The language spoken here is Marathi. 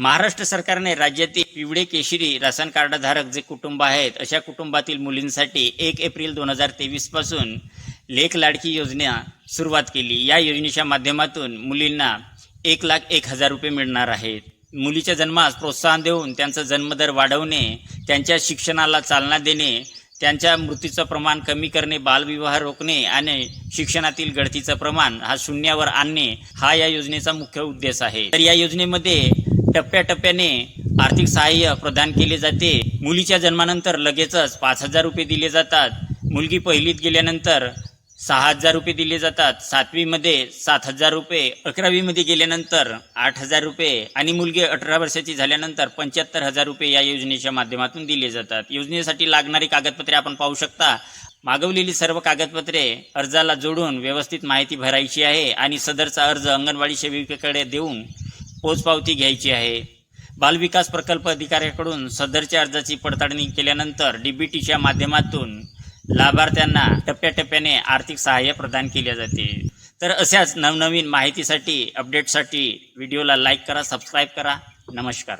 महाराष्ट्र सरकारने राज्यातील पिवळे केशरी राशन कार्डधारक जे कुटुंब आहेत अशा कुटुंबातील मुलींसाठी एक एप्रिल दोन हजार तेवीसपासून लेख लाडकी योजना सुरुवात केली. या योजनेच्या माध्यमातून मुलींना एक लाख एक हजार रुपये मिळणार आहेत. मुलीच्या जन्मास प्रोत्साहन देऊन त्यांचा जन्मदर वाढवणे त्यांच्या शिक्षणाला चालना देणे त्यांच्या मृत्यूचं प्रमाण कमी करणे बालविवाह रोखणे आणि शिक्षणातील गळतीचं प्रमाण हा शून्यावर आणणे हा या योजनेचा मुख्य उद्देश आहे. तर या योजनेमध्ये टप्प्याटप्प्याने आर्थिक सहाय्य प्रदान केले जाते. मुलीच्या जन्मानंतर लगेचच पाच हजार रुपये दिले जातात. मुलगी पहिलीत गेल्यानंतर सहा हजार रुपये दिले जातात. सातवीमध्ये सात हजार रुपये अकरावीमध्ये गेल्यानंतर आठ हजार रुपये आणि मुलगी अठरा वर्षाची झाल्यानंतर पंच्याहत्तर हजार रुपये या योजनेच्या माध्यमातून दिले जातात. योजनेसाठी लागणारी कागदपत्रे आपण पाहू शकता. मागवलेली सर्व कागदपत्रे अर्जाला जोडून व्यवस्थित माहिती भरायची आहे आणि सदरचा अर्ज अंगणवाडी सेविकेकडे देऊन पोचपावती घ्यायची आहे. बालविकास प्रकल्प अधिकाऱ्याकडून सदरच्या अर्जाची पडताळणी केल्यानंतर डीबीटीच्या माध्यमातून लाभार्थ्यांना टप्प्याटप्प्याने आर्थिक सहाय्य प्रदान केले जाते. तर अशाच नवनवीन माहितीसाठी अपडेटसाठी व्हिडिओला लाईक करा सबस्क्राईब करा. नमस्कार.